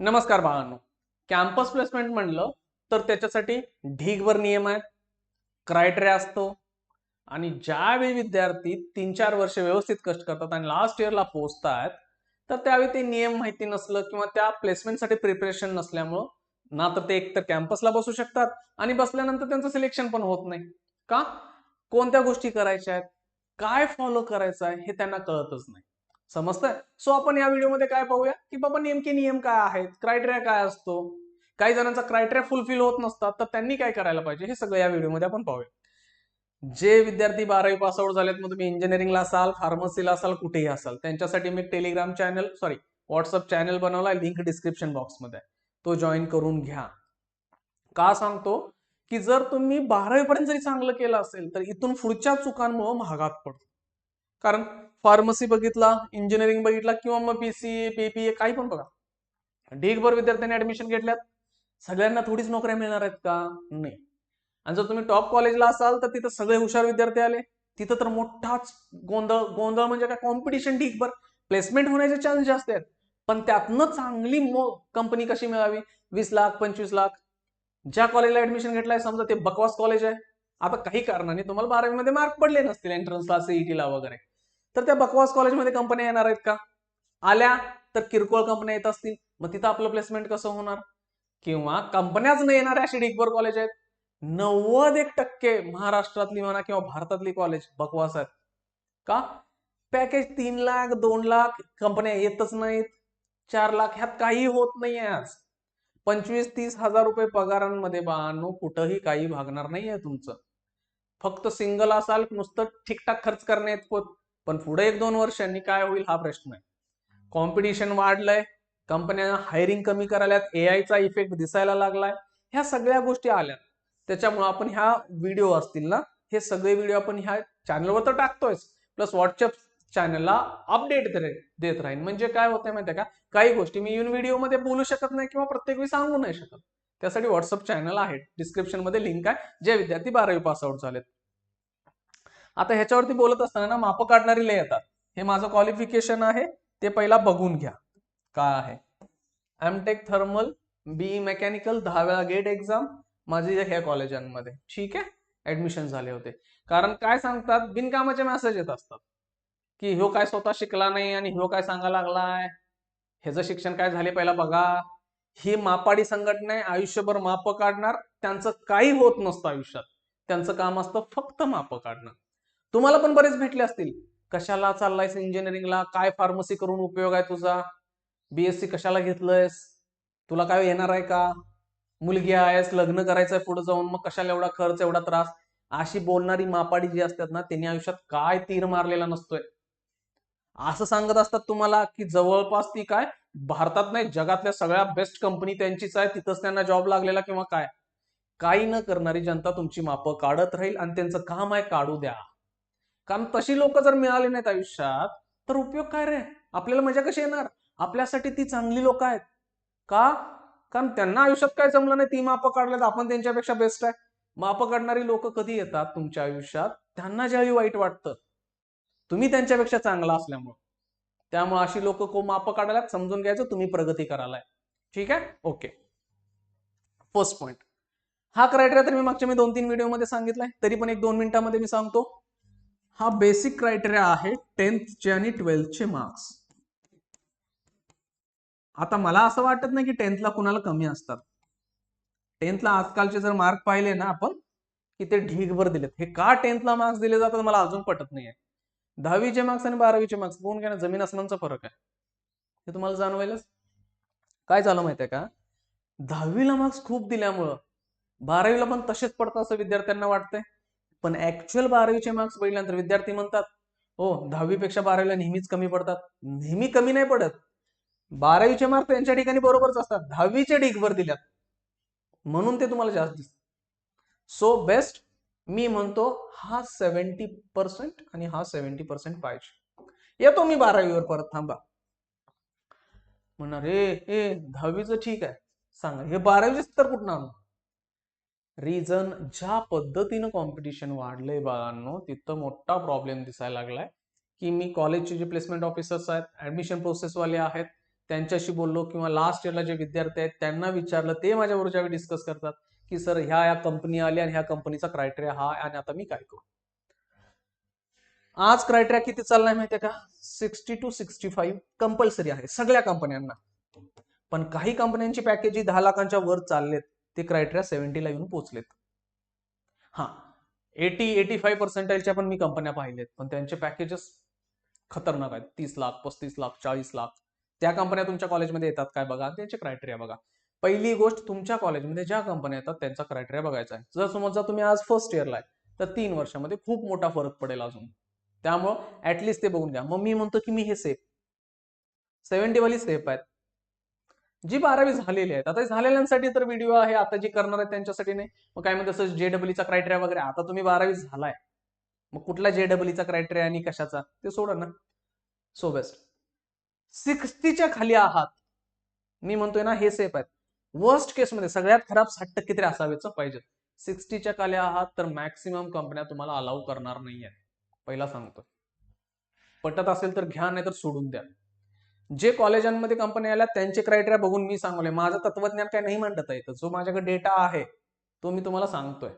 नमस्कार बाळांनो campus placement म्हणलं तर त्याच्यासाठी ढीगभर नियम आहेत. क्रायटेरिया असतो. आणि ज्यावेळी विद्यार्थी तीन चार वर्ष व्यवस्थित कष्ट करतात आणि लास्ट इयरला पोहोचतात तर त्यावेळी ते नियम माहिती नसलं किंवा त्या प्लेसमेंटसाठी प्रिपरेशन नसल्यामुळं ना तर ते एकतर कॅम्पसला बसू शकतात आणि बसल्यानंतर त्यांचं सिलेक्शन पण होत नाही. का? कोणत्या गोष्टी करायच्या आहेत? काय फॉलो करायचं आहे हे त्यांना कळतच नाही. समजतंय? सो आपण या व्हिडिओमध्ये काय पाहूया? की बाबा नेमके नियम काय आहेत? क्रायटेरिया काय असतो? काही जणांचा क्रायटेरिया फुलफिल होत नसतात तर त्यांनी काय करायला पाहिजे? हे सगळं या व्हिडिओमध्ये आपण पाहूया. जे विद्यार्थी बारावी पास आउट झालेत मग तुम्ही इंजिनिअरिंगला असाल फार्मसीला असाल कुठेही असाल त्यांच्यासाठी मी Telegram channel sorry WhatsApp channel बनवलाय लिंक डिस्क्रिप्शन बॉक्समध्ये तो जॉईन करून घ्या. का सांगतो? की जर तुम्ही बारावी पर्यंत जरी चांगलं केलं असेल तर इथून पुढच्या चुकांमुळे महागात पडतो. कारण फार्मसी बघितला इंजिनिअरिंग बघितला किंवा मग पीसी पीपीए काही पण बघा. ढीगभर विद्यार्थ्यांनी ऍडमिशन घेतल्यात. सगळ्यांना थोडीच नोकऱ्या मिळणार आहेत का? नाही. आणि जर तुम्ही टॉप कॉलेजला असाल तर तिथं सगळे हुशार विद्यार्थी आले. तिथं तर मोठाच गोंधळ गोंधळ म्हणजे काय? कॉम्पिटिशन ढीगभर प्लेसमेंट होण्याचे चान्स जास्त आहेत. पण त्यातनं चांगली कंपनी कशी मिळावी? वीस लाख पंचवीस लाख. ज्या कॉलेजला ऍडमिशन घेतलाय समजा ते बकवास कॉलेज आहे. आता काही कारणाने तुम्हाला बारावीमध्ये मार्क पडले नसतील एंट्रन्सला सीईटीला वगैरे. तर त्या बकवास कॉलेजमध्ये कंपन्या येणार आहेत का? आल्या तर किरकोळ कंपन्या येत असतील. मग तिथं आपलं प्लेसमेंट कसं होणार? किंवा कंपन्याच नाही येणाऱ्या अशी डिगभर कॉलेज आहेत? नव्वद एक टक्के महाराष्ट्रातली म्हणा किंवा भारतातली कॉलेज बकवास आहेत. का? पॅकेज तीन लाख दोन लाख कंपन्या येतच नाहीत. चार लाख ह्यात काही होत नाही आज. पंचवीस तीस हजार रुपये पगारांमध्ये बानो कुठंही काही भागणार नाहीये तुमचं. फक्त सिंगल असाल नुसतं ठीकठाक खर्च करण्यात पण पुढे एक दोन वर्षांनी काय होईल हा प्रश्न आहे. कॉम्पिटिशन वाढलंय कंपन्या हायरिंग कमी करायल्यात ए आयचा इफेक्ट दिसायला लागलाय. ह्या सगळ्या गोष्टी आल्या त्याच्यामुळे आपण ह्या व्हिडिओ असतील ना हे सगळे व्हिडिओ आपण ह्या चॅनलवर तर टाकतोय प्लस व्हॉट्सअप चॅनलला अपडेट देत राहील म्हणजे काय होतंय माहितीये का? काही गोष्टी मी येऊन व्हिडिओमध्ये बोलू शकत नाही किंवा प्रत्येक वेळी सांगू नाही शकत. त्यासाठी व्हॉट्सअप चॅनल आहे. डिस्क्रिप्शनमध्ये लिंक आहे. जे विद्यार्थी बारावी पास आउट झालेत. आता ह्याच्यावरती बोलत असताना ना माप काढणारी लय येतात. हे माझं क्वालिफिकेशन आहे ते पहिला बघून घ्या. काय आहे? एमटेक थर्मल बी मेकॅनिकल दहा वेळा गेट एक्झाम माझी ह्या कॉलेजांमध्ये ठीक आहे? ऍडमिशन झाले होते. कारण काय सांगतात? बिनकामाचे मेसेज येत असतात. की ह्यो काय स्वतः शिकला नाही आणि ह्यो काय सांगायला लागलाय? ह्याचं शिक्षण काय झाले पहिला बघा. ही मापाडी संघटना आहे आयुष्यभर माप काढणार. त्यांचं काही होत नसतं आयुष्यात. त्यांचं काम असतं फक्त माप काढणं. तुम्हाला पण बरेच भेटले असतील. कशाला चाललायस इंजिनिअरिंगला काय फार्मसी करून उपयोग आहे तुझा? बीएससी कशाला घेतलंयस? तुला काय येणार आहे का? मुलगी आहेस लग्न करायचंय पुढे जाऊन मग कशाला एवढा खर्च एवढा त्रास? अशी बोलणारी मापाडी जी असतात ना त्यांनी आयुष्यात काय तीर मारलेला नसतोय. असं सांगत असतात तुम्हाला की जवळपास ती काय? भारतात नाही जगातल्या सगळ्या बेस्ट कंपनी त्यांचीच आहे तिथंच त्यांना जॉब लागलेला किंवा काय? काही न करणारी जनता तुमची मापं काढत राहील आणि त्यांचं काम आहे काढू द्या. कारण तशी लोक जर मिळाली नाहीत आयुष्यात तर उपयोग काय रे? आपल्याला मजा कशी येणार? आपल्यासाठी ती चांगली लोक आहेत. का? कारण त्यांना आयुष्यात काय जमलं नाही ती मापं काढल्यात आपण त्यांच्यापेक्षा बेस्ट आहे. मापं काढणारी लोक कधी येतात तुमच्या आयुष्यात? त्यांना ज्यावेळी वाईट वाटतं. तुम्ही त्यांच्यापेक्षा चांगला असल्यामुळं. त्यामुळे अशी लोक को माप काढायला समजून घ्यायचं तुम्ही प्रगती करायलाय. ठीक आहे? ओके फर्स्ट पॉइंट हा क्रायटेरिया तर मी मागच्या मी दोन तीन व्हिडिओमध्ये सांगितलाय. तरी पण एक दोन मिनिटांमध्ये मी सांगतो. हा बेसिक क्रायटेरिया आहे टेन्थचे आणि ट्वेल्थचे मार्क्स आता मला असं वाटत नाही की टेन्थला कुणाला कमी असतात. टेन्थला आजकालचे जर मार्क पाहिले ना आपण की ते ढीगभर दिलेत. हे का टेन्थला मार्क्स दिले जातात मला अजून पटत नाहीये. दहावीचे मार्क्स आणि बारावीचे मार्क्स बघून काय जमीन आसमानचा फरक आहे. हे तुम्हाला जाणवायलाच काय झालं माहितीये का? दहावीला मार्क्स खूप दिल्यामुळं बारावीला पण तसेच पडतात असं विद्यार्थ्यांना वाटतंय. पण ऍक्च्युअल बारावीचे मार्क्स बघितल्यानंतर विद्यार्थी म्हणतात हो दहावीपेक्षा बारावीला नेहमीच कमी पडतात. नेहमी कमी नाही पडत. बारावीचे मार्क त्यांच्या ठिकाणी बरोबरच असतात. दहावीचे ढीगभर दिल्यात. म्हणून ते तुम्हाला जास्त दिसत सो बेस्ट मी म्हणतो हा सेव्हन्टी पर्सेंट आणि हा सेव्हन्टी पर्सेंट पाहिजे. येतो मी बारावीवर परत थांबा. म्हणणार हे दहावीचं ठीक आहे. सांगा हे बारावीच तर कुठं आणू? रिझन ज्या पद्धतीनं कॉम्पिटिशन वाढलंय बाळांनो तिथं मोठा प्रॉब्लेम दिसायला लागलाय. की मी कॉलेजचे जे प्लेसमेंट ऑफिसर्स आहेत ऍडमिशन प्रोसेसवाले आहेत त्यांच्याशी बोललो किंवा लास्ट इयरला जे विद्यार्थी आहेत त्यांना विचारलं ते माझ्याबरोबर ज्यावेळी डिस्कस करतात की सर ह्या या कंपनी आल्या आणि ह्या कंपनीचा क्रायटेरिया हा आणि आता मी काय करू? आज क्रायटेरिया किती चाललाय माहितीये का? Sixty two sixty five compulsory आहे सगळ्या कंपन्यांना पण काही कंपन्यांची पॅकेज दहा लाखांच्या वर चाललेत. ते क्रायटेरिया सेव्हन्टीला येऊन पोहोचलेत हा एटी एटी फाईव्ह पर्सेंटाईलच्या पण मी कंपन्या पाहिलेत पण त्यांचे पॅकेजेस खतरनाक आहेत. तीस लाख पस्तीस लाख चाळीस लाख. त्या कंपन्या तुमच्या कॉलेजमध्ये येतात काय बघा? त्यांचे क्रायटेरिया बघा. पहिली गोष्ट तुमच्या कॉलेजमध्ये ज्या कंपन्या येतात त्यांचा क्रायटेरिया बघायचा आहे. जर समजा तुम्ही आज फर्स्ट इयरला आहे तर तीन वर्षामध्ये खूप मोठा फरक पडेल अजून. त्यामुळं ऍटलिस्ट ते बघून घ्या. मग मी म्हणतो की मी हे सेफ सेव्हन्टीवाली सेफ आहेत. जी बारावी झालेली आहेत. आता झालेल्यांसाठी तर व्हिडिओ आहे आता जी करणार आहेत त्यांच्यासाठी नाही. मग काय म्हणतात जे जेडब्ल्यूचा क्रायटेरिया वगैरे. आता तुम्ही बारावी झालाय. मग कुठला जेडब्ल्यूचा क्रायटेरिया आणि कशाचा? ते सोडा ना. सो बेस्ट सिक्स्टीच्या खाली आहात. मी म्हणतोय ना हे सेफ आहेत. वर्स्ट केसमध्ये सगळ्यात खराब साठ टक्के तरी असावेच पाहिजे. सिक्स्टीच्या खाली आहात तर मॅक्सिमम कंपन्या तुम्हाला अलाव करणार नाही आहेत पहिला सांगतो पटत असेल तर घ्या नाही तर सोडून द्या. जे कॉलेजांमध्ये कंपनी आल्या त्यांचे क्रायटेरिया बघून मी सांगले माझं तत्वज्ञान काय नाही मांडता येतं जो माझ्याकडे डेटा आहे तो मी तुम्हाला सांगतोय.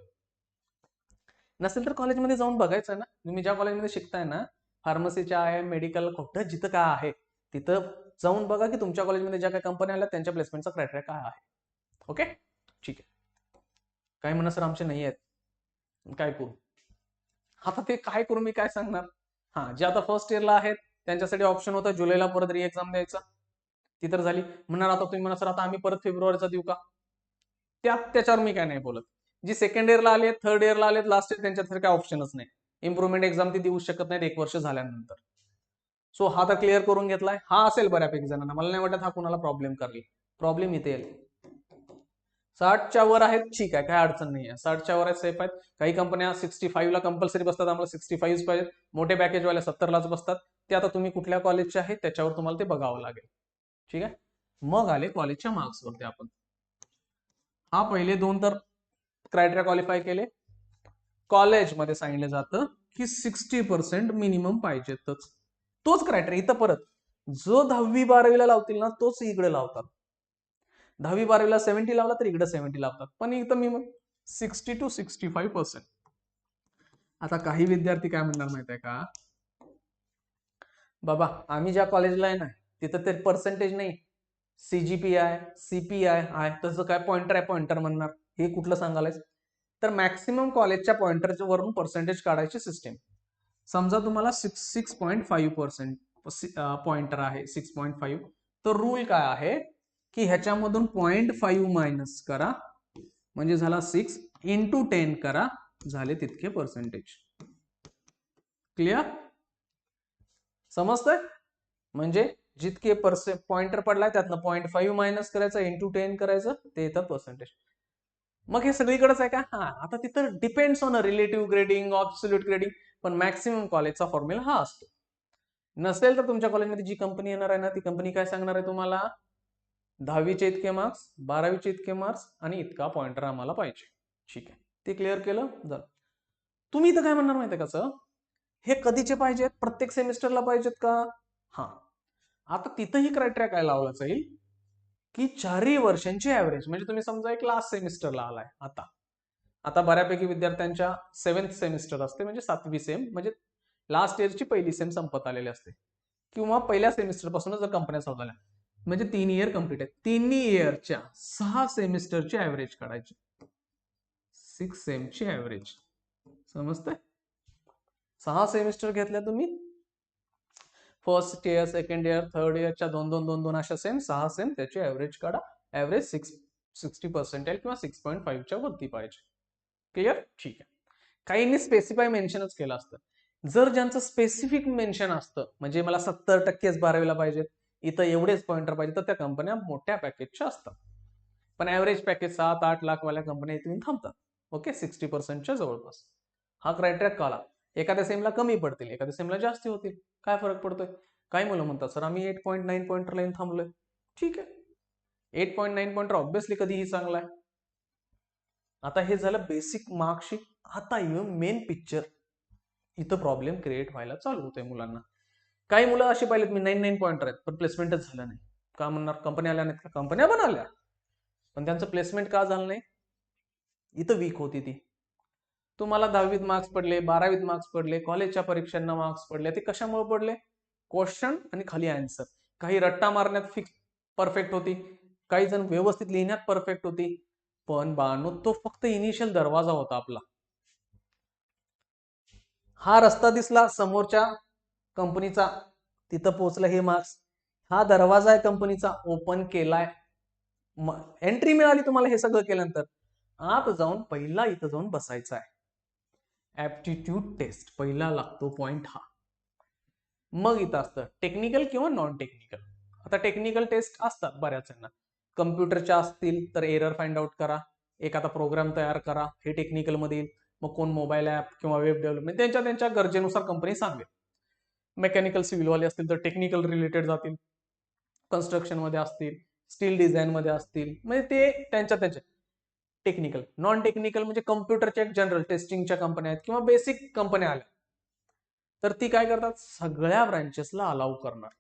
नसेल तर कॉलेजमध्ये जाऊन बघायचं ना. तुम्ही ज्या कॉलेजमध्ये शिकताय ना फार्मसीच्या आहे मेडिकल कुठं जिथं काय आहे तिथं जाऊन बघा की तुमच्या कॉलेजमध्ये ज्या काही कंपन्या आल्या त्यांच्या प्लेसमेंटचा क्रायटेरिया काय आहे. ओके ठीक आहे. काय म्हणा सर आमचे नाही आहेत. काय करू? आता ते काय करू मी काय सांगणार? हा जे आता फर्स्ट इयरला आहेत त्यांच्यासाठी ऑप्शन होता. जुलैला परत री एक्झाम द्यायचा. ती तर झाली. म्हणणार आता तुम्ही म्हणा सर आता आम्ही परत फेब्रुवारीचा देऊ का? त्यात त्याच्यावर मी काय नाही बोलत. जी सेकंड इयरला आले थर्ड इयरला आले लास्ट इयर त्यांच्यात काय ऑप्शनच नाही. इम्प्रुव्हमेंट एक्झाम ती देऊ शकत नाहीत एक वर्ष झाल्यानंतर. सो हा तर क्लिअर करून घेतलाय. हा असेल बऱ्यापैकी जणांना. मला नाही वाटत हा कुणाला प्रॉब्लेम करेल. प्रॉब्लेम इथे येईल. साठच्या वर आहेत ठीक आहे काय अडचण नाही आहे साठच्या वर आहेत सेफ आहेत. काही कंपन्या सिक्स्टी फाईव्हला कंपल्सरी बसतात आम्हाला सिक्स्टी फाईव्ह पाहिजे. मोठे पॅकेजवाले सत्तरलाच बसतात. ते आता तुम्ही कुठल्या कॉलेजचे आहेत त्याच्यावर तुम्हाला ते बघावं लागेल. ठीक आहे? मग आले कॉलेजच्या मार्क्सवरती आपण. हा पहिले दोन तर क्रायटेरिया क्वालिफाय केले. कॉलेजमध्ये सांगितलं जातं की सिक्स्टी पर्सेंट मिनिमम पाहिजेतच. तोच क्रायटेरिया इथं परत. जो दहावी बारावीला लावतील ना तोच इकडे लावतात. दहावी बारावीला सेव्हन्टी लावला तर इकडे सेव्हन्टी लावतात. पण इथं मी sixty two sixty five percent आता काही विद्यार्थी काय म्हणणार माहीत आहे का? बाबा आम्ही ज्या कॉलेजला आहे ना तिथं ते पर्सेंटेज नाही. सीजीपी आहे सीपीआय आहे तसं काय पॉइंटर आहे पॉइंटर म्हणणार. हे कुठलं सांगायला तर मॅक्सिमम कॉलेजच्या पॉइंटरच्या वरून पर्सेंटेज काढायची सिस्टीम समजा तुम्हाला six six point five percent pointer आहे सिक्स पॉईंट फाईव्ह तर रूल काय आहे? की ह्याच्यामधून पॉईंट फाईव्ह मायनस करा. म्हणजे झाला सिक्स इंटू टेन करा. झाले तितके पर्सेंटेज क्लिअर समजतंय? म्हणजे जितके पर्से पॉइंटर पडलाय त्यातनं पॉईंट फाईव्ह मायनस करायचं इंटू टेन करायचं ते येतात पर्सेंटेज मग हे सगळीकडेच आहे का? हा आता तिथं depends on relative grading absolute grading पण मॅक्सिमम कॉलेजचा फॉर्म्युला हा असतो. नसेल तर तुमच्या कॉलेजमध्ये जी कंपनी येणार आहे ना ती कंपनी काय सांगणार आहे तुम्हाला? दहावीचे इतके मार्क्स बारावीचे इतके मार्क्स आणि इतका पॉइंटर आम्हाला पाहिजे. ठीक आहे. ते क्लिअर केलं? झालं. तुम्ही इथं काय म्हणणार माहिती का सर हे कधीचे पाहिजेत? प्रत्येक सेमिस्टरला पाहिजेत का? हा. आता तिथंही क्रायटेरिया काय लावला जाईल? की चारही वर्षांची ऍव्हरेज म्हणजे तुम्ही समजा एक लास्ट सेमिस्टरला आलाय आता. आता बऱ्यापैकी विद्यार्थ्यांच्या सेव्हन्थ सेमिस्टर असते म्हणजे सातवी सेम म्हणजे लास्ट इयरची पहिली सेम संपत आलेली असते. किंवा पहिल्या सेमिस्टर पासूनच जर कंपन्या चालू झाल्या. म्हणजे तीन इयर कंप्लीट आहे तिन्ही इयरच्या सहा सेमिस्टरची ॲव्हरेज काढायची. सिक्स सेमची ॲव्हरेज समजतंय? सहा सेमिस्टर घेतल्या तुम्ही. First year second year third इयरच्या दोन दोन दोन दोन अशा सेम सहा सेम त्याची ॲव्हरेज काढा. ॲव्हरेज सिक्स सिक्स्टी पर्सेंटेज किंवा सिक्स पॉईंट फाईव्हच्या वरती पाहिजे. क्लिअर ठीक आहे. काहींनी स्पेसिफाय मेन्शनच केलं असतं. जर ज्यांचं स्पेसिफिक मेन्शन असतं म्हणजे मला सत्तर टक्केच बारावीला पाहिजेत इथं एवढेच पॉइंटर पाहिजे तर त्या कंपन्या मोठ्या पॅकेजच्या असतात. पण ऍव्हरेज पॅकेज सात आठ लाख वाल्या कंपन्या इथून थांबतात. ओके सिक्स्टी पर्सेंटच्या जवळपास. हा क्रायटेरिया काला एखाद्या सेमला कमी पडतील एखाद्या सेमला जास्ती होतील. काय फरक पडतोय? काय मुलं म्हणतात सर आम्ही eight point nine pointer line थांबलोय. ठीक आहे. Eight point nine pointer obviously कधीही चांगला आहे. आता हे झालं बेसिक मार्कशीट आता येऊन मेन पिक्चर इथं प्रॉब्लेम क्रिएट व्हायला चालू होतोय मुलांना. काही मुलं अशी पाहिलेत मी नाईन नाईन पॉईंटर आहेत पण प्लेसमेंटच झालं नाही. का म्हणणार? कंपन्या आल्या नाहीत कंपन्या पण आल्या. पण त्यांचं प्लेसमेंट का झालं नाही? इथं वीक होती ती. तुम्हाला दहावीत मार्क्स पडले बारावीत मार्क्स पडले कॉलेजच्या परीक्षांना मार्क्स पडले ते कशामुळे पडले? क्वेश्चन आणि खाली आन्सर काही रट्टा मारण्यात फिक्स परफेक्ट होती. काही जण व्यवस्थित लिहिण्यात परफेक्ट होती. पण बानो तो फक्त इनिशियल दरवाजा होता आपला. हा रस्ता दिसला समोरच्या कंपनीचा तिथं पोहोचलं हे मार्क्स. हा दरवाजा आहे कंपनीचा ओपन केलाय. एंट्री मिळाली तुम्हाला हे सगळं केल्यानंतर. आत जाऊन पहिला इथं जाऊन बसायचा आहे. ऍप्टिट्यूड टेस्ट पहिला लागतो पॉइंट हा. मग इथं असतं टेक्निकल किंवा नॉन टेक्निकल आता टेक्निकल टेस्ट असतात बऱ्याच जणांना कम्प्युटरच्या असतील तर एरर फाइंड आउट करा. एखादा प्रोग्राम तयार करा. हे टेक्निकलमध्ये येईल. मग कोण मोबाईल ॲप किंवा वेब डेव्हलपमेंट त्यांच्या त्यांच्या गरजेनुसार कंपनी सांगेल. मेकॅनिकल सिव्हिलवाले असतील तर टेक्निकल रिलेटेड जातील. कन्स्ट्रक्शनमध्ये असतील स्टील डिझाईन मध्ये असतील म्हणजे ते त्यांच्या त्यांच्या. टेक्निकल नॉन टेक्निकल म्हणजे कम्प्युटरच्या जनरल टेस्टिंगच्या कंपन्या आहेत किंवा बेसिक कंपन्या आल्या. तर ती काय करतात? सगळ्या ब्रँचेसला अलाव करणार.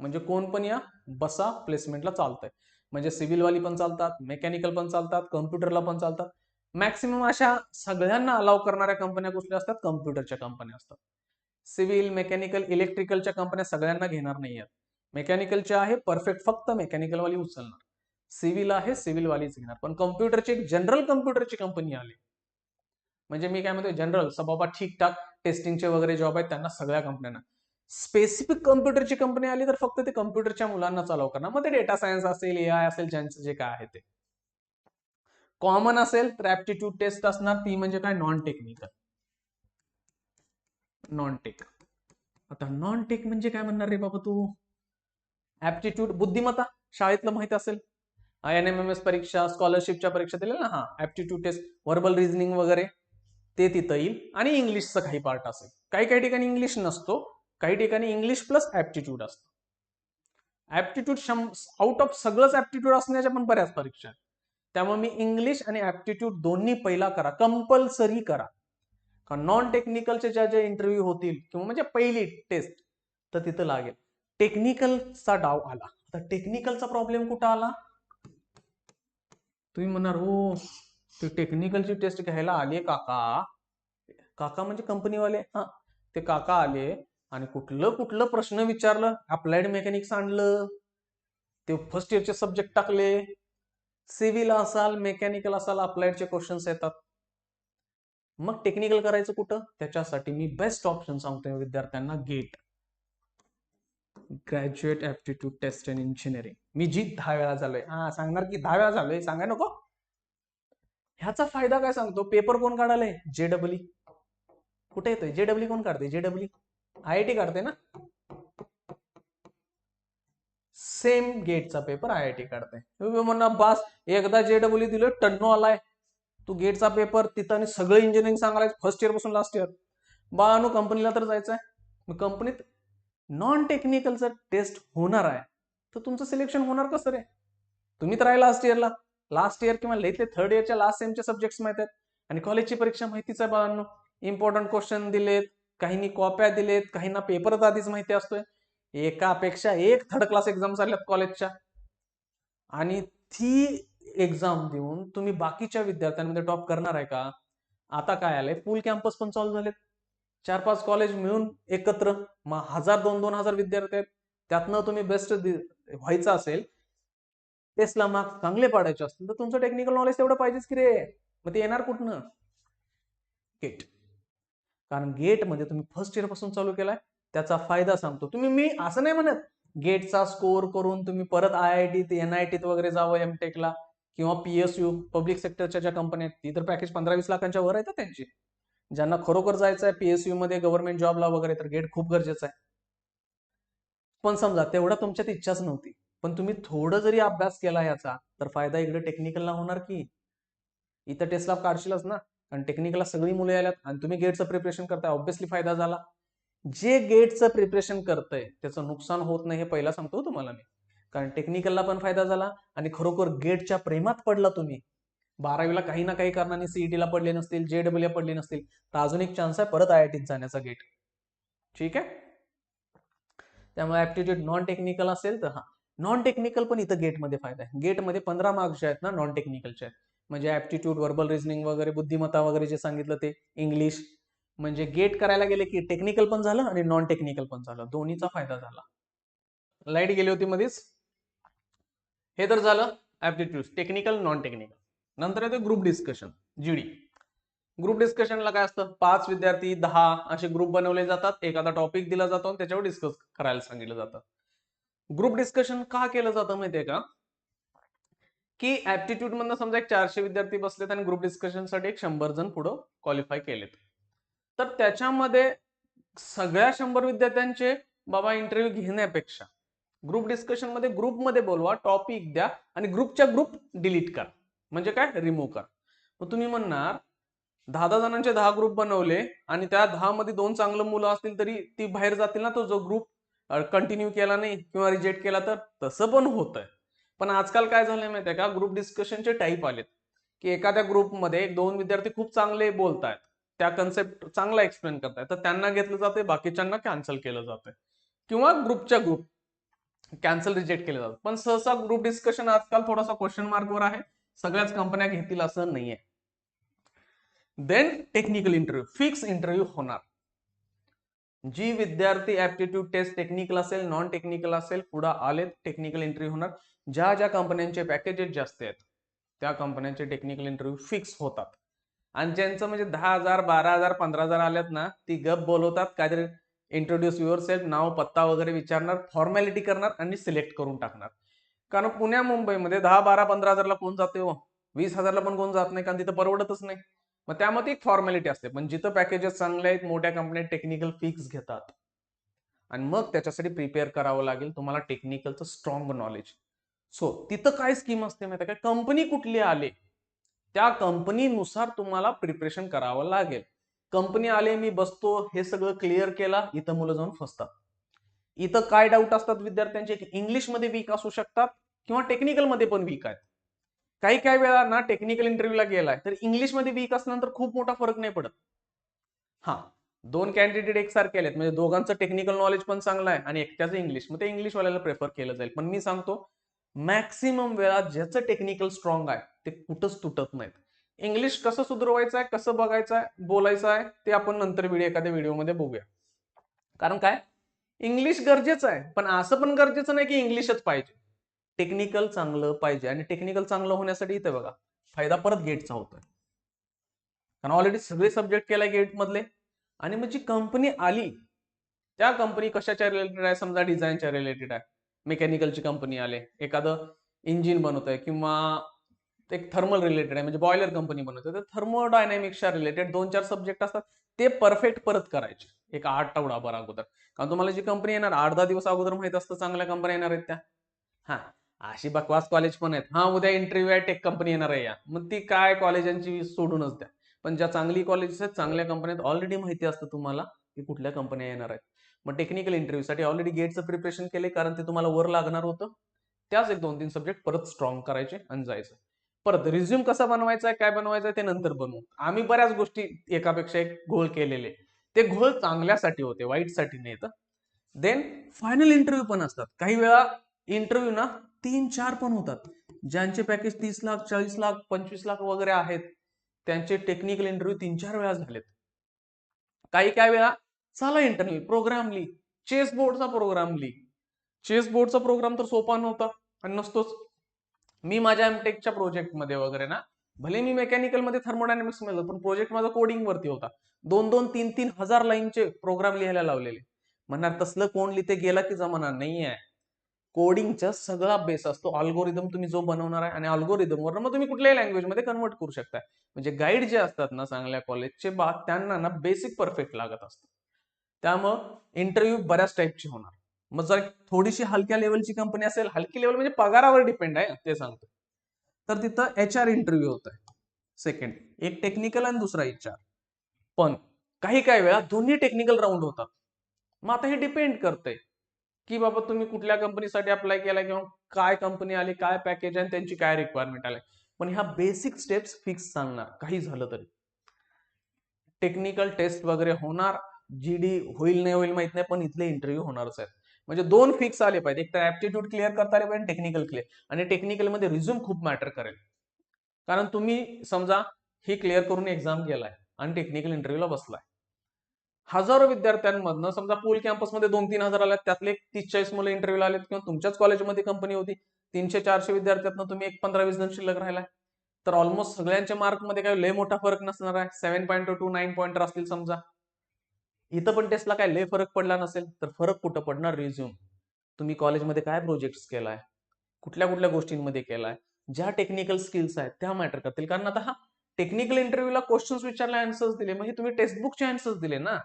म्हणजे कोण पण या बसा प्लेसमेंटला चालतंय. म्हणजे सिव्हिलवाली पण चालतात मेकॅनिकल पण चालतात कम्प्युटरला पण चालतात. मॅक्सिमम अशा सगळ्यांना अलाव करणाऱ्या कंपन्या कुठल्या असतात? कम्प्युटरच्या कंपन्या असतात. सिव्हिल मेकॅनिकल इलेक्ट्रिकलच्या कंपन्या सगळ्यांना घेणार नाही आहेत मेकॅनिकलच्या आहे परफेक्ट फक्त मेकॅनिकलवाली उचलणार. सिव्हिल आहे सिव्हिलवालीच घेणार. पण कम्प्युटरची एक जनरल कम्प्युटरची कंपनी आली. म्हणजे मी काय म्हणतो जनरल सबाबा ठीकठाक टेस्टिंगचे वगैरे जॉब आहेत त्यांना सगळ्या कंपन्यांना. स्पेसिफिक कम्प्युटरची कंपनी आली तर फक्त ते कम्प्युटरच्या मुलांना चालव करणार. मग ते डेटा सायन्स असेल ए आय असेल ज्यांचं जे काय आहे ते. कॉमन असेल तर ऍप्टिट्यूड टेस्ट असणार. ती म्हणजे काय नॉन टेक्निकल नॉन टेक आता नॉन टेक म्हणजे काय म्हणणार रे बाबा तू? ऍप्टिट्यूड बुद्धिमत्ता? शाळेतलं माहिती असेल? I N M M S परीक्षा स्कॉलरशिपच्या परीक्षा दिल्या ना हा ऍप्टिट्यूड टेस्ट वर्बल रिझनिंग वगैरे. ते तिथं येईल. आणि इंग्लिशचं काही पार्ट असेल. काही काही ठिकाणी इंग्लिश नसतो. काही ठिकाणी इंग्लिश प्लस ऍप्टिट्यूड असतो. ऍप्टिट्यूड शम आउट ऑफ सगळंच ऍप्टिट्यूड असण्याच्या पण बऱ्याच परीक्षा आहेत. त्यामुळे मी इंग्लिश आणि ऍप्टिट्यूड दोन्ही पहिला करा. कंपल्सरी करा. नॉन टेक्निकलचे ज्या ज्या इंटरव्ह्यू होतील किंवा म्हणजे पहिली टेस्ट तर तिथं लागेल. टेक्निकलचा डाव आला. तर टेक्निकलचा प्रॉब्लेम कुठं आला? तुम्ही म्हणणार हो ते टेक्निकलची टेस्ट घ्यायला आले काका. काका म्हणजे कंपनीवाले हा. ते काका आले आणि कुठलं कुठलं प्रश्न विचारलं अप्लाइड मेकॅनिक्स आणलं. ते फर्स्ट इयरचे सब्जेक्ट टाकले. सिव्हिल असाल मेकॅनिकल असाल अप्लाइडचे क्वेश्चन्स येतात. मग टेक्निकल करायचं कुठं? त्याच्यासाठी मी बेस्ट ऑप्शन सांगतोय विद्यार्थ्यांना GATE graduate aptitude test and engineering मी जी दहा वेळा झालोय. हा सांगणार की दहा वेळा झालोय. सांगाय नको. ह्याचा फायदा काय सांगतो? पेपर कोण काढालाय? जे डब्ल्यू कुठे येतोय? जे डब्ल्यू कोण काढते J W I I T काढते ना? सेम गेटचा पेपर आय आय टी काढते म्हणणार बास. एकदा जे डब्ल्यू दिलं टन्नो आलाय. तू गेटचा पेपर तिथं आणि सगळं इंजिनिअरिंग सांगायला फर्स्ट इयरपासून लास्ट इयर बानू कंपनीला तर जायचंय. मग कंपनीत नॉन टेक्निकलचं टेस्ट होणार आहे. तर तुमचं सिलेक्शन होणार कसं रे? तुम्ही तर आहे लास्ट इयरला लास्ट इयर किंवा लेटले थर्ड इयरच्या लास्ट सेमचे सब्जेक्ट्स माहीत आहेत. आणि कॉलेजची परीक्षा माहितीच आहे बाळांनो इम्पॉर्टंट क्वेश्चन दिलेत काहींनी कॉप्या दिलेत काहींना पेपर आधीच माहिती असतोय. एकापेक्षा एक थर्ड क्लास एक्झाम झाल्यात कॉलेजच्या आणि ती एक्झाम देऊन तुम्ही बाकीच्या विद्यार्थ्यांमध्ये टॉप करणार आहे का? आता काय आलंय? फुल कॅम्पस पण चालू झालेत. चार पाच कॉलेज मिळून एकत्र. मग हजार दोन दोन हजार विद्यार्थी आहेत. त्यातनं तुम्ही बेस्ट व्हायचं असेल टेस्टला मार्क्स चांगले पाडायचे असतील तर तुमचं टेक्निकल नॉलेज तेवढं पाहिजेच की रे. मग ते येणार कुठनं? गेट कारण गेटमध्ये तुम्ही फर्स्ट इयरपासून चालू केलाय. त्याचा फायदा सांगतो. तुम्ही मी असं नाही म्हणत. गेटचा स्कोर करून तुम्ही परत आय आय टीत एन आय टीत वगैरे जावं किंवा पीएसयू पब्लिक सेक्टरच्या ज्या कंपन्या आहेत ती तर पॅकेज पंधरा वीस लाखांच्या वर आहेत त्यांची. ज्यांना खरोखर जायचं आहे पीएसयू मध्ये गव्हर्नमेंट जॉबला वगैरे तर गेट खूप गरजेचं आहे. पण समजा तेवढा तुमच्यात इच्छाच नव्हती. पण तुम्ही थोडं जरी अभ्यास केला याचा तर फायदा इकडे टेक्निकलला होणार की? इथं टेस्टला काढशीलच ना. कारण टेक्निकलला सगळी मुले आल्यात आणि तुम्ही गेटचं प्रिपरेशन करताय ऑब्व्हियसली फायदा झाला. जे गेटचं प्रिपरेशन करतंय त्याचं नुकसान होत नाही हे पहिला सांगतो हो तुम्हाला मी. कारण टेक्निकलला पण फायदा झाला आणि खरोखर गेटच्या प्रेमात पडला तुम्ही. बारावीला काही ना काही कारणाने सीईटीला पडले नसतील जे डब्ल्यू पडले नसतील तर अजून एक चान्स आहे परत आय आय टीत जाण्याचा गेट ठीक आहे? त्यामुळे ऍप्टिट्यूड नॉन टेक्निकल असेल तर हा. नॉन टेक्निकल पण इथं गेटमध्ये फायदा आहे. गेटमध्ये पंधरा मार्क्स जे आहेत ना नॉन टेक्निकलचे आहेत. म्हणजे ऍप्टिट्यूड वर्बल रिझनिंग वगैरे बुद्धिमत्ता वगैरे जे सांगितलं ते इंग्लिश म्हणजे गेट करायला गेले की टेक्निकल पण झालं आणि नॉन टेक्निकल पण झालं. दोन्हीचा फायदा झाला. लाइट गेली होती मध्येच हे तर झालं ऍप्टिट्यूड टेक्निकल नॉन टेक्निकल नंतर येते ग्रुप डिस्कशन जीडी ग्रुप डिस्कशनला काय असतं? पाच विद्यार्थी दहा असे ग्रुप बनवले जातात. एखादा टॉपिक दिला जातो आणि त्याच्यावर डिस्कस करायला सांगितलं जातं. ग्रुप डिस्कशन का केलं जातं माहितीये का? की ऍप्टिट्यूड मधनं समजा एक चारशे विद्यार्थी बसलेत आणि ग्रुप डिस्कशनसाठी एक शंभर जण पुढं क्वालिफाय केलेत. तर त्याच्यामध्ये सगळ्या शंभर विद्यार्थ्यांचे बाबा इंटरव्ह्यू घेण्यापेक्षा ग्रुप डिस्कशनमध्ये ग्रुपमध्ये बोलवा टॉपिक द्या आणि ग्रुपच्या ग्रुप डिलीट करा. म्हणजे काय? रिमूव्ह करा. मग तुम्ही म्हणणार दहा दहा जणांचे दहा ग्रुप बनवले आणि त्या दहा मध्ये दोन चांगलं मुलं असतील तरी ती बाहेर जातील ना तो जो ग्रुप. कंटिन्यू केला नाही किंवा रिजेक्ट केला तर तसं पण होत आहे पण आजकाल काय झालंय माहितीये का? ग्रुप डिस्कशनचे टाईप आलेत. की एखाद्या ग्रुपमध्ये दोन विद्यार्थी खूप चांगले बोलतायत. त्या कन्सेप्ट चांगला एक्सप्लेन करतायत. तर त्यांना घेतलं जाते बाकीच्यांना कॅन्सल केलं जातंय. किंवा ग्रुपच्या ग्रुप. कॅन्सल रिजेक्ट केले जातात. पण सहसा ग्रुप डिस्कशन आजकाल थोडासा क्वेश्चन मार्कवर आहे. सगळ्याच कंपन्या घेतील असं नाहीये. Then technical interview fix interview होणार. जी विद्यार्थी ऍप्टिट्यूड टेस्ट टेक्निकल असेल नॉन टेक्निकल असेल पुढे आले टेक्निकल इंटरव्ह्यू होणार. ज्या ज्या कंपन्यांचे पॅकेजेस जास्त आहेत त्या कंपन्यांचे टेक्निकल इंटरव्ह्यू फिक्स होतात. आणि ज्यांचं म्हणजे दहा हजार बारा हजार पंधरा हजार आल्यात ना ती गप बोलवतात. काहीतरी इंट्रोड्यूस युअर सेल्फ नाव पत्ता वगैरे विचारणार फॉर्मॅलिटी करणार आणि सिलेक्ट करून टाकणार. कारण पुण्या मुंबईमध्ये दहा बारा पंधरा हजारला कोण जाते हो? वीस हजारला पण कोण जात नाही कारण तिथं परवडतच नाही. मग त्यामध्ये एक फॉर्मॅलिटी असते. पण जिथं पॅकेजेस चांगले आहेत मोठ्या कंपन्या टेक्निकल फिक्स घेतात. आणि मग त्याच्यासाठी प्रिपेअर करावं लागेल तुम्हाला टेक्निकलचं स्ट्रॉंग नॉलेज सो तिथं काय स्कीम असते माहिती काय कंपनी कुठली आले? त्या कंपनीनुसार तुम्हाला प्रिपरेशन करावं लागेल. कंपनी आले मी बसतो हे सगळं क्लिअर केला इथं मुलं जाऊन फसतात. इथं काय डाऊट असतात विद्यार्थ्यांचे? की इंग्लिशमध्ये वीक असू शकतात किंवा टेक्निकलमध्ये पण वीक आहेत. काही काही वेळा ना टेक्निकल इंटरव्ह्यूला गेलाय तर इंग्लिशमध्ये वीक असल्यानंतर खूप मोठा फरक नाही पडत. हा दोन कॅन्डिडेट एकसारखे आलेत. म्हणजे दोघांचं टेक्निकल नॉलेज पण चांगलं आहे आणि एकट्याचं इंग्लिश मग ते इंग्लिशवाल्याला प्रेफर केलं जाईल. पण मी सांगतो मॅक्सिमम वेळा ज्याचं टेक्निकल स्ट्रॉंग आहे ते कुठंच तुटत नाहीत. इंग्लिश कसं सुधारवायचं आहे कसं बघायचं आहे बोलायचं आहे ते आपण नंतर व्हिडिओ एखाद्या व्हिडिओमध्ये बघूया. कारण काय? इंग्लिश गरजेचं आहे पण असं पण गरजेचं नाही की इंग्लिशच पाहिजे. टेक्निकल चांगलं पाहिजे आणि टेक्निकल चांगलं होण्यासाठी इथे बघा फायदा परत गेटचा होतोय. कारण ऑलरेडी सगळे सब्जेक्ट केलाय गेट मधले आणि मग जी कंपनी आली त्या कंपनी कशाच्या रिलेटेड आहे? समजा डिझाईनच्या रिलेटेड आहे. मेकॅनिकलची कंपनी आले. एखादं इंजिन बनवत आहे किंवा एक थर्मल रिलेटेड आहे म्हणजे बॉयलर कंपनी बनवते. तर थर्मोडायनॅमिक्सच्या रिलेटेड दोन चार सब्जेक्ट असतात ते परफेक्ट परत करायचे. एक आठवडाभर अगोदर. कारण तुम्हाला जी कंपनी येणार आठ दहा दिवस अगोदर माहीत असतं चांगल्या कंपन्या येणार आहेत त्या. हा अशी बकवास कॉलेज पण आहेत. हा उद्या इंटरव्ह्यू आहे टेक कंपनी येणार आहे या. मग ती काय कॉलेजांची सोडूनच द्या. पण ज्या चांगली कॉलेजेस आहेत चांगल्या कंपन्यात ऑलरेडी माहिती असतं तुम्हाला की कुठल्या कंपन्या येणार आहेत. मग टेक्निकल इंटरव्ह्यूसाठी ऑलरेडी गेटचं प्रिपरेशन केले कारण ते तुम्हाला वर लागणार होतं. त्याच एक दोन तीन सब्जेक्ट परत स्ट्रॉंग करायचे आणि जायचं. परत रिझ्यूम कसा बनवायचा आहे काय बनवायचं आहे ते नंतर बनवू. आम्ही बऱ्याच गोष्टी एकापेक्षा एक घोळ केलेले. ते घोळ चांगल्यासाठी होते वाईटसाठी नाही तर. देन फायनल इंटरव्ह्यू पण असतात. काही वेळा इंटरव्ह्यू ना तीन चार पण होतात. ज्यांचे पॅकेज तीस लाख चाळीस लाख पंचवीस लाख वगैरे आहेत त्यांचे टेक्निकल इंटरव्ह्यू तीन चार वेळा झालेत. काही काही वेळा चला इंटरव्ह्यू प्रोग्राम ली चेस बोर्डचा प्रोग्राम ली चेस बोर्डचा प्रोग्राम तर सोपा नव्हता आणि नसतोच मी माझ्या एमटेकच्या प्रोजेक्टमध्ये वगैरे ना भले मी मेकॅनिकलमध्ये थर्मोडायनामिक्समध्ये पण प्रोजेक्ट माझा कोडिंग वरती होता. दोन दोन तीन तीन हजार लाईनचे प्रोग्राम लिहायला लावलेले. म्हणणार तसलं कोण लिहिते गेला की जमाना? नाही आहे कोडिंगचा सगळा बेस असतो. अल्गोरिदम तुम्ही जो बनवणार आहे आणि अल्गोरिदमवर मग तुम्ही कुठल्याही लँग्वेजमध्ये कन्वर्ट करू शकता म्हणजे गाईड जे असतात ना चांगल्या कॉलेजचे बा त्यांना ना बेसिक परफेक्ट लागत असतं. त्यामुळं इंटरव्ह्यू बऱ्याच टाईपचे होणार. मग जर थोडीशी हलक्या लेवलची कंपनी असेल हलकी लेवल म्हणजे पगारावर डिपेंड आहे ते सांगतो तर तिथं एच आर इंटरव्ह्यू होत आहे सेकंड एक टेक्निकल आणि दुसरा एच आर पण काही काही वेळा दोन्ही टेक्निकल राऊंड होतात. मग आता हे डिपेंड करतंय की बाबा तुम्ही कुठल्या कंपनीसाठी अप्लाय केला किंवा काय कंपनी आली काय पॅकेज आहे त्यांची काय रिक्वायरमेंट आली. पण ह्या बेसिक स्टेप्स फिक्स सांगणार काही झालं तरी. टेक्निकल टेस्ट वगैरे होणार जी डी होईल नाही होईल माहीत नाही पण इथले इंटरव्ह्यू होणारच आहेत. म्हणजे दोन फिक्स आले पाहिजे एक तर ऍप्टिट्यूड क्लिअर करता आले पाहिजे टेक्निकल क्लिअर आणि टेक्निकलमध्ये रिझ्यूम खूप मॅटर करेल. कारण तुम्ही समजा ही क्लिअर करून एक्झाम गेलाय आणि टेक्निकल इंटरव्ह्यूला बसलाय. हजारो विद्यार्थ्यांमधनं समजा पूल कॅम्पसमध्ये दोन तीन हजार आल्यात त्यातले एक तीस चाळीस मुलं इंटरव्ह्यूला आलेत किंवा तुमच्याच कॉलेजमध्ये कंपनी होती तीनशे चारशे विद्यार्थ्यांना तुम्ही एक पंधरा वीस जण शिल्लक राहिलाय. तर ऑलमोस्ट सगळ्यांच्या मार्कमध्ये काही लय मोठा फरक नसणार आहे. Seven point two nine point असतील समजा. इथं पण टेस्टला काय लय फरक पडला नसेल तर फरक कुठं पडणार रिझ्यूम तुम्ही कॉलेजमध्ये काय प्रोजेक्ट्स केलाय? कुठल्या कुठल्या गोष्टींमध्ये केलाय? ज्या टेक्निकल स्किल्स आहेत त्या मॅटर करतील. कारण आता हा टेक्निकल इंटरव्ह्यूला क्वेश्चन्स विचारले आन्सर्स दिले. म्हणजे तुम्ही टेक्स्टबुकचे आन्सर्स दिले ना?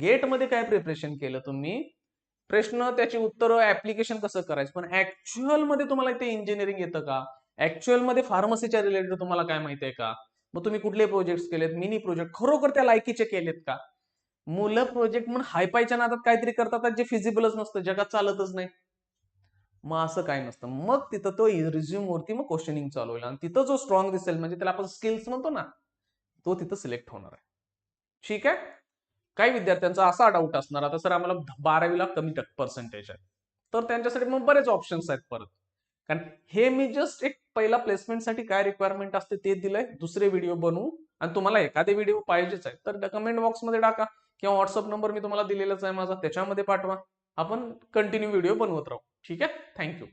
गेटमध्ये काय प्रिपरेशन केलं तुम्ही? प्रश्न त्याची उत्तरं ऍप्लिकेशन कसं करायचं? पण ऍक्च्युअलमध्ये तुम्हाला इथे इंजिनिअरिंग येतं का? ऍक्च्युअलमध्ये फार्मसीच्या रिलेटेड तुम्हाला काय माहिती आहे का? मग तुम्ही कुठले प्रोजेक्ट केलेत? मिनी प्रोजेक्ट खरोखर त्या लायकीचे केलेत का? मुलं प्रोजेक्ट म्हणून हायपायच्या नादात काहीतरी करतात जे फिजिबलच नसतं जगात चालतच नाही. मग असं काय नसतं. मग तिथं तो रिझ्युम वरती मग क्वेश्चनिंग चालू होईल. आणि तिथं जो स्ट्रॉंग दिसेल म्हणजे त्याला आपण स्किल्स म्हणतो ना तो तिथं सिलेक्ट होणार आहे. ठीक आहे? काही विद्यार्थ्यांचा असा डाऊट असणार. आता सर आम्हाला बारावीला कमी टक्के पर्सेंटेज आहे. तर त्यांच्यासाठी मग बरेच ऑप्शन्स आहेत परत. कारण हे मी जस्ट एक पहिला प्लेसमेंटसाठी काय रिक्वायरमेंट असते ते दिलंय. दुसरे व्हिडिओ बनवू. आणि तुम्हाला एखादे व्हिडिओ पाहिजेच आहे तर कमेंट बॉक्समध्ये टाका किंवा व्हॉट्सअप नंबर मी तुम्हाला दिलेलाच आहे माझा त्याच्यामध्ये पाठवा. आपण कंटिन्यू व्हिडिओ बनवत राहू. ठीक आहे? थँक्यू